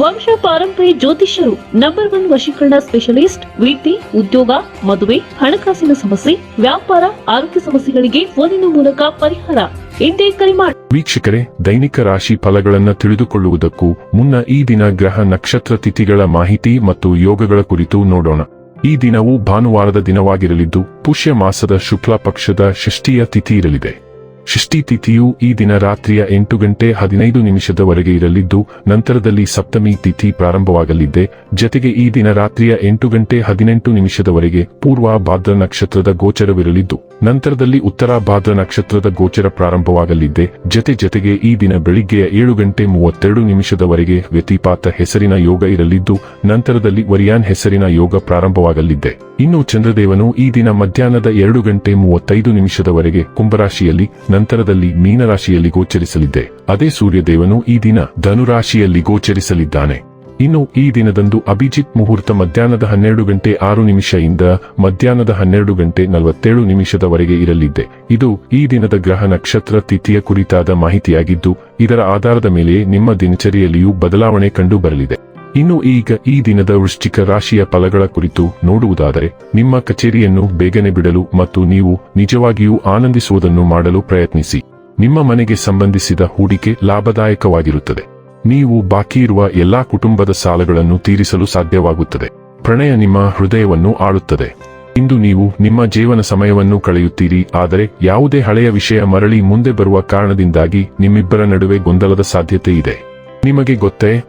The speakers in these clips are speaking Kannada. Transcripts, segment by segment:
ವಂಶ ಪಾರಂಪರ್ಯ ಜ್ಯೋತಿಷ್ಯರು ನಂಬರ್ ಒನ್ ವಶೀಕರಣ ಸ್ಪೆಷಲಿಸ್ಟ್ ವೃತ್ತಿ ಉದ್ಯೋಗ, ಮದುವೆ, ಹಣಕಾಸಿನ ಸಮಸ್ಯೆ, ವ್ಯಾಪಾರ, ಆರೋಗ್ಯ ಸಮಸ್ಯೆಗಳಿಗೆ ಫೋನಿನ ಮೂಲಕ ಪರಿಹಾರ. ಇಂದೇ ಕರೆ ಮಾಡಿ ವೀಕ್ಷಕರೇ, ದೈನಿಕ ರಾಶಿ ಫಲಗಳನ್ನು ತಿಳಿದುಕೊಳ್ಳುವುದಕ್ಕೂ ಮುನ್ನ ಈ ದಿನ ಗ್ರಹ ನಕ್ಷತ್ರ ತಿಥಿಗಳ ಮಾಹಿತಿ ಮತ್ತು ಯೋಗಗಳ ಕುರಿತು ನೋಡೋಣ. ಈ ದಿನವು ಭಾನುವಾರದ ದಿನವಾಗಿರಲಿದ್ದು, ಪುಷ್ಯ ಮಾಸದ ಶುಕ್ಲ ಪಕ್ಷದ ಷಷ್ಠಿಯ ತಿಥಿ ಇರಲಿದೆ. ಷಷ್ಠಿ ತಿಥಿಯು ಈ ದಿನ ರಾತ್ರಿಯ ಎಂಟು ಗಂಟೆ ಹದಿನೈದು ನಿಮಿಷದವರೆಗೆ ಇರಲಿದ್ದು, ನಂತರದಲ್ಲಿ ಸಪ್ತಮಿ ತಿಥಿ ಪ್ರಾರಂಭವಾಗಲಿದ್ದೆ ಜತೆಗೆ ಈ ದಿನ ರಾತ್ರಿಯ ಎಂಟು ಗಂಟೆ ಹದಿನೆಂಟು ನಿಮಿಷದವರೆಗೆ ಪೂರ್ವ ಭಾದ್ರ ನಕ್ಷತ್ರದ ಗೋಚರವಿರಲಿದ್ದು, ನಂತರದಲ್ಲಿ ಉತ್ತರ ಭಾದ್ರ ನಕ್ಷತ್ರದ ಗೋಚರ ಪ್ರಾರಂಭವಾಗಲಿದ್ದೆ ಜತೆ ಜತೆಗೆ ಈ ದಿನ ಬೆಳಿಗ್ಗೆಯ ಏಳು ಗಂಟೆ ಮೂವತ್ತೆರಡು ನಿಮಿಷದವರೆಗೆ ವ್ಯತಿಪಾತ ಹೆಸರಿನ ಯೋಗ ಇರಲಿದ್ದು, ನಂತರದಲ್ಲಿ ವರಿಯಾನ್ ಹೆಸರಿನ ಯೋಗ ಪ್ರಾರಂಭವಾಗಲಿದ್ದೆ ಇನ್ನು ಚಂದ್ರದೇವನು ಈ ದಿನ ಮಧ್ಯಾಹ್ನದ ಎರಡು ಗಂಟೆ ಮೂವತ್ತೈದು ನಿಮಿಷದವರೆಗೆ ಕುಂಭರಾಶಿಯಲ್ಲಿ, ನಂತರದಲ್ಲಿ ಮೀನರಾಶಿಯಲ್ಲಿ ಗೋಚರಿಸಲಿದ್ದೆ. ಅದೇ ಸೂರ್ಯದೇವನು ಈ ದಿನ ಧನುರಾಶಿಯಲ್ಲಿ ಗೋಚರಿಸಲಿದ್ದಾನೆ. ಇನ್ನು ಈ ದಿನದಂದು ಅಭಿಜಿತ್ ಮುಹೂರ್ತ ಮಧ್ಯಾಹ್ನದ ಹನ್ನೆರಡು ಗಂಟೆ ಆರು ನಿಮಿಷದಿಂದ ಮಧ್ಯಾಹ್ನದ ಹನ್ನೆರಡು ಗಂಟೆ ನಲವತ್ತೇಳು ನಿಮಿಷದವರೆಗೆ ಇರಲಿದ್ದೆ. ಇದು ಈ ದಿನದ ಗ್ರಹ ನಕ್ಷತ್ರ ತಿಥಿಯ ಕುರಿತಾದ ಮಾಹಿತಿಯಾಗಿದ್ದು, ಇದರ ಆಧಾರದ ಮೇಲೆ ನಿಮ್ಮ ದಿನಚರಿಯಲ್ಲಿಯೂ ಬದಲಾವಣೆ ಕಂಡು ಬರಲಿದೆ ಇನ್ನು ಈಗ ಈ ದಿನದ ವೃಶ್ಚಿಕ ರಾಶಿಯ ಫಲಗಳ ಕುರಿತು ನೋಡುವುದಾದರೆ, ನಿಮ್ಮ ಕಚೇರಿಯನ್ನು ಬೇಗನೆ ಬಿಡಲು ಮತ್ತು ನೀವು ನಿಜವಾಗಿಯೂ ಆನಂದಿಸುವುದನ್ನು ಮಾಡಲು ಪ್ರಯತ್ನಿಸಿ. ನಿಮ್ಮ ಮನೆಗೆ ಸಂಬಂಧಿಸಿದ ಹೂಡಿಕೆ ಲಾಭದಾಯಕವಾಗಿರುತ್ತದೆ. ನೀವು ಬಾಕಿ ಇರುವ ಎಲ್ಲಾ ಕುಟುಂಬದ ಸಾಲಗಳನ್ನು ತೀರಿಸಲು ಸಾಧ್ಯವಾಗುತ್ತದೆ. ಪ್ರಣಯ ನಿಮ್ಮ ಹೃದಯವನ್ನು ಆಳುತ್ತದೆ. ಇಂದು ನೀವು ನಿಮ್ಮ ಜೀವನ ಸಮಯವನ್ನು ಕಳೆಯುತ್ತೀರಿ, ಆದರೆ ಯಾವುದೇ ಹಳೆಯ ವಿಷಯ ಮರಳಿ ಮುಂದೆ ಬರುವ ಕಾರಣದಿಂದಾಗಿ ನಿಮ್ಮಿಬ್ಬರ ನಡುವೆ ಗೊಂದಲದ ಸಾಧ್ಯತೆ ಇದೆ. ನಿಮಗೆ ಗೊತ್ತೇ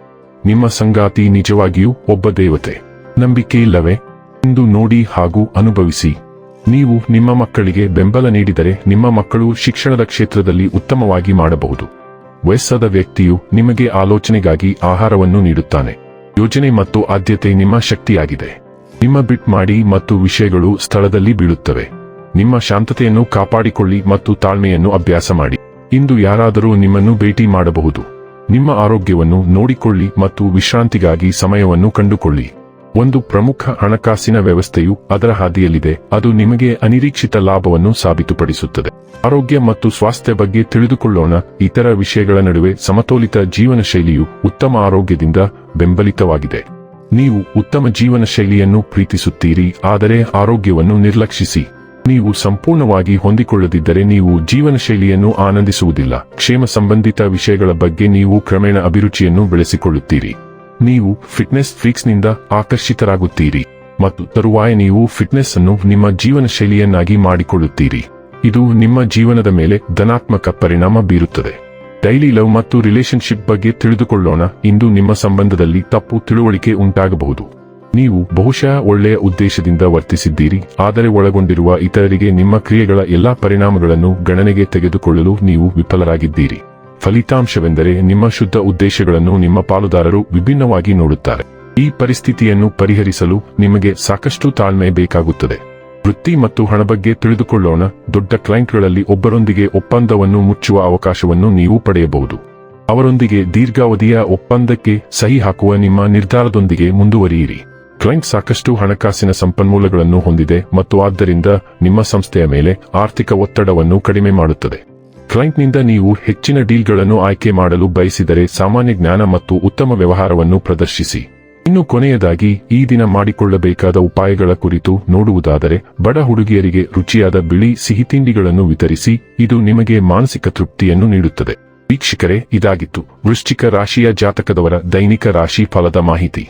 ನಿಮ್ಮ ಸಂಗಾತಿ ನಿಜವಾಗಿಯೂ ಒಬ್ಬ ದೇವತೆ. ನಂಬಿಕೆ ಇಲ್ಲವೇ? ಎಂದು ನೋಡಿ ಹಾಗೂ ಅನುಭವಿಸಿ. ನೀವು ನಿಮ್ಮ ಮಕ್ಕಳಿಗೆ ಬೆಂಬಲ ನೀಡಿದರೆ ನಿಮ್ಮ ಮಕ್ಕಳು ಶಿಕ್ಷಣದ ಕ್ಷೇತ್ರದಲ್ಲಿ ಉತ್ತಮವಾಗಿ ಮಾಡಬಹುದು. ವಯಸ್ಸಾದ ವ್ಯಕ್ತಿಯು ನಿಮಗೆ ಆಲೋಚನೆಗಾಗಿ ಆಹಾರವನ್ನು ನೀಡುತ್ತಾನೆ. ಯೋಜನೆ ಮತ್ತು ಆದ್ಯತೆ ನಿಮ್ಮ ಶಕ್ತಿಯಾಗಿದೆ. ನಿಮ್ಮ ಬಿಟ್ ಮಾಡಿ ಮತ್ತು ವಿಷಯಗಳು ಸ್ಥಳದಲ್ಲಿ ಬೀಳುತ್ತವೆ. ನಿಮ್ಮ ಶಾಂತತೆಯನ್ನು ಕಾಪಾಡಿಕೊಳ್ಳಿ ಮತ್ತು ತಾಳ್ಮೆಯನ್ನು ಅಭ್ಯಾಸ ಮಾಡಿ. ಇಂದು ಯಾರಾದರೂ ನಿಮ್ಮನ್ನು ಭೇಟಿ ಮಾಡಬಹುದು. ನಿಮ್ಮ ಆರೋಗ್ಯವನ್ನು ನೋಡಿಕೊಳ್ಳಿ ಮತ್ತು ವಿಶ್ರಾಂತಿಗಾಗಿ ಸಮಯವನ್ನು ಕಂಡುಕೊಳ್ಳಿ. ಒಂದು ಪ್ರಮುಖ ಹಣಕಾಸಿನ ವ್ಯವಸ್ಥೆಯು ಅದರ ಹಾದಿಯಲ್ಲಿದೆ. ಅದು ನಿಮಗೆ ಅನಿರೀಕ್ಷಿತ ಲಾಭವನ್ನು ಸಾಬೀತುಪಡಿಸುತ್ತದೆ. ಆರೋಗ್ಯ ಮತ್ತು ಸ್ವಾಸ್ಥ್ಯ ಬಗ್ಗೆ ತಿಳಿದುಕೊಳ್ಳೋಣ. ಇತರ ವಿಷಯಗಳ ನಡುವೆ ಸಮತೋಲಿತ ಜೀವನ ಶೈಲಿಯು ಉತ್ತಮ ಆರೋಗ್ಯದಿಂದ ಬೆಂಬಲಿತವಾಗಿದೆ. ನೀವು ಉತ್ತಮ ಜೀವನ ಶೈಲಿಯನ್ನು ಪ್ರೀತಿಸುತ್ತೀರಿ, ಆದರೆ ಆರೋಗ್ಯವನ್ನು ನಿರ್ಲಕ್ಷಿಸಿ. ನೀವು ಸಂಪೂರ್ಣವಾಗಿ ಹೊಂದಿಕೊಳ್ಳದಿದ್ದರೆ ನೀವು ಜೀವನ ಶೈಲಿಯನ್ನು ಆನಂದಿಸುವುದಿಲ್ಲ. ಕ್ಷೇಮ ಸಂಬಂಧಿತ ವಿಷಯಗಳ ಬಗ್ಗೆ ನೀವು ಕ್ರಮೇಣ ಅಭಿರುಚಿಯನ್ನು ಬೆಳೆಸಿಕೊಳ್ಳುತ್ತೀರಿ. ನೀವು ಫಿಟ್ನೆಸ್ ಫಿಕ್ಸ್ನಿಂದ ಆಕರ್ಷಿತರಾಗುತ್ತೀರಿ. ಮತ್ತು ತರುವಾಯ ನೀವು ಫಿಟ್ನೆಸ್ ಅನ್ನು ನಿಮ್ಮ ಜೀವನ ಶೈಲಿಯನ್ನಾಗಿ ಮಾಡಿಕೊಳ್ಳುತ್ತೀರಿ. ಇದು ನಿಮ್ಮ ಜೀವನದ ಮೇಲೆ ಧನಾತ್ಮಕ ಪರಿಣಾಮ ಬೀರುತ್ತದೆ. ಡೈಲಿ ಲವ್ ಮತ್ತು ರಿಲೇಶನ್ಶಿಪ್ ಬಗ್ಗೆ ತಿಳಿದುಕೊಳ್ಳೋಣ. ಇಂದು ನಿಮ್ಮ ಸಂಬಂಧದಲ್ಲಿ ತಪ್ಪು ತಿಳುವಳಿಕೆ ಉಂಟಾಗಬಹುದು. ನೀವು ಬಹುಶಃ ಒಳ್ಳೆಯ ಉದ್ದೇಶದಿಂದ ವರ್ತಿಸಿದ್ದೀರಿ, ಆದರೆ ಒಳಗೊಂಡಿರುವ ಇತರರಿಗೆ ನಿಮ್ಮ ಕ್ರಿಯೆಗಳ ಎಲ್ಲಾ ಪರಿಣಾಮಗಳನ್ನು ಗಣನೆಗೆ ತೆಗೆದುಕೊಳ್ಳಲು ನೀವು ವಿಫಲರಾಗಿದ್ದೀರಿ. ಫಲಿತಾಂಶವೆಂದರೆ ನಿಮ್ಮ ಶುದ್ಧ ಉದ್ದೇಶಗಳನ್ನು ನಿಮ್ಮ ಪಾಲುದಾರರು ವಿಭಿನ್ನವಾಗಿ ನೋಡುತ್ತಾರೆ. ಈ ಪರಿಸ್ಥಿತಿಯನ್ನು ಪರಿಹರಿಸಲು ನಿಮಗೆ ಸಾಕಷ್ಟು ತಾಳ್ಮೆ ಬೇಕಾಗುತ್ತದೆ. ವೃತ್ತಿ ಮತ್ತು ಹಣ ಬಗ್ಗೆ ತಿಳಿದುಕೊಳ್ಳೋಣ, ದೊಡ್ಡ ಕ್ಲೈಂಟ್ಗಳಲ್ಲಿ ಒಬ್ಬರೊಂದಿಗೆ ಒಪ್ಪಂದವನ್ನು ಮುಚ್ಚುವ ಅವಕಾಶವನ್ನು ನೀವು ಪಡೆಯಬಹುದು. ಅವರೊಂದಿಗೆ ದೀರ್ಘಾವಧಿಯ ಒಪ್ಪಂದಕ್ಕೆ ಸಹಿ ಹಾಕುವ ನಿಮ್ಮ ನಿರ್ಧಾರದೊಂದಿಗೆ ಮುಂದುವರಿಯಿರಿ. ಕ್ಲೈಂಟ್ ಸಾಕಷ್ಟು ಹಣಕಾಸಿನ ಸಂಪನ್ಮೂಲಗಳನ್ನು ಹೊಂದಿದೆ ಮತ್ತು ಆದ್ದರಿಂದ ನಿಮ್ಮ ಸಂಸ್ಥೆಯ ಮೇಲೆ ಆರ್ಥಿಕ ಒತ್ತಡವನ್ನು ಕಡಿಮೆ ಮಾಡುತ್ತದೆ. ಕ್ಲೈಂಟ್ನಿಂದ ನೀವು ಹೆಚ್ಚಿನ ಡೀಲ್ಗಳನ್ನು ಆಯ್ಕೆ ಮಾಡಲು ಬಯಸಿದರೆ ಸಾಮಾನ್ಯ ಜ್ಞಾನ ಮತ್ತು ಉತ್ತಮ ವ್ಯವಹಾರವನ್ನು ಪ್ರದರ್ಶಿಸಿ. ಇನ್ನು ಕೊನೆಯದಾಗಿ, ಈ ದಿನ ಮಾಡಿಕೊಳ್ಳಬೇಕಾದ ಉಪಾಯಗಳ ಕುರಿತು ನೋಡುವುದಾದರೆ, ಬಡ ಹುಡುಗಿಯರಿಗೆ ರುಚಿಯಾದ ಬಿಳಿ ಸಿಹಿತಿಂಡಿಗಳನ್ನು ವಿತರಿಸಿ, ಇದು ನಿಮಗೆ ಮಾನಸಿಕ ತೃಪ್ತಿಯನ್ನು ನೀಡುತ್ತದೆ. ವೀಕ್ಷಕರೇ, ಇದಾಗಿತ್ತು. ವೃಶ್ಚಿಕ ರಾಶಿಯ ಜಾತಕದವರ ದೈನಿಕ ರಾಶಿ ಫಲದ ಮಾಹಿತಿ.